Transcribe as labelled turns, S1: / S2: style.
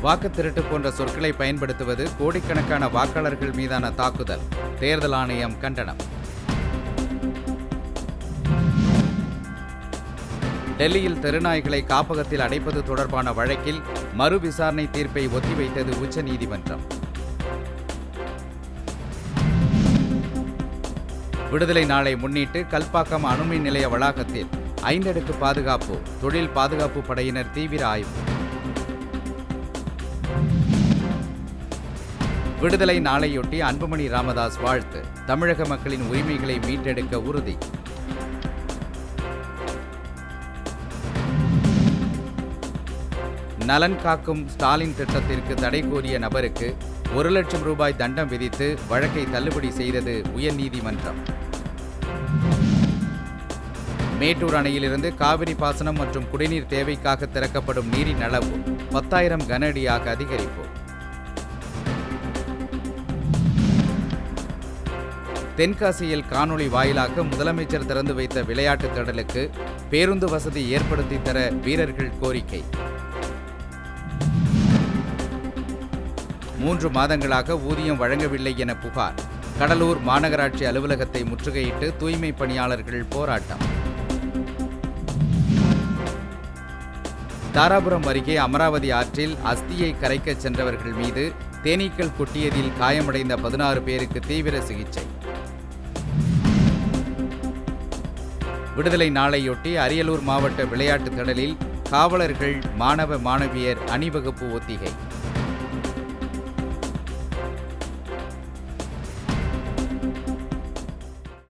S1: வாக்கு திருட்டு போன்ற சொற்களை பயன்படுத்துவது கோடிக்கணக்கான வாக்காளர்கள் மீதான தாக்குதல். தேர்தல் ஆணையம் கண்டனம். டெல்லியில் தெருநாய்களை காப்பகத்தில் அடைப்பது தொடர்பான வழக்கில் மறு விசாரணை தீர்ப்பை ஒத்திவைத்தது உச்சநீதிமன்றம். விடுதலை நாளை முன்னிட்டு கல்பாக்கம் அணுமின் நிலைய வளாகத்தில் ஐந்தடுக்கு பாதுகாப்பு தொழில் பாதுகாப்பு படையினர் தீவிர ஆய்வு. விடுதலை நாளையொட்டி அன்புமணி ராமதாஸ் வாழ்த்து. தமிழக மக்களின் உரிமைகளை மீட்டெடுக்க உறுதி. நலன் காக்கும் ஸ்டாலின் திட்டத்திற்கு தடை கோரிய நபருக்கு ஒரு லட்சம் ரூபாய் தண்டம் விதித்து வழக்கை தள்ளுபடி செய்தது உயர்நீதிமன்றம். மேட்டூர் அணையிலிருந்து காவிரி பாசனம் மற்றும் குடிநீர் தேவைக்காக திறக்கப்படும் நீரின் அளவு பத்தாயிரம் கன அடியாக அதிகரிப்பு. தென்காசியில் காணொளி வாயிலாக முதலமைச்சர் திறந்து வைத்த விளையாட்டு திடலுக்கு பேருந்து வசதி ஏற்படுத்தி தர வீரர்கள் கோரிக்கை. மூன்று மாதங்களாக ஊதியம் வழங்கவில்லை என புகார். கடலூர் மாநகராட்சி அலுவலகத்தை முற்றுகையிட்டு தூய்மை பணியாளர்கள் போராட்டம். தாராபுரம் அருகே அமராவதி ஆற்றில் அஸ்தியை கரைக்கச் சென்றவர்கள் மீது தேனீக்கள் கொட்டியதில் காயமடைந்த பதினாறு பேருக்கு தீவிர சிகிச்சை. விடுதலை நாளையொட்டி அரியலூர் மாவட்ட விளையாட்டுத் திடலில் காவலர்கள் மாணவ மாணவியர் அணிவகுப்பு ஒத்திகை.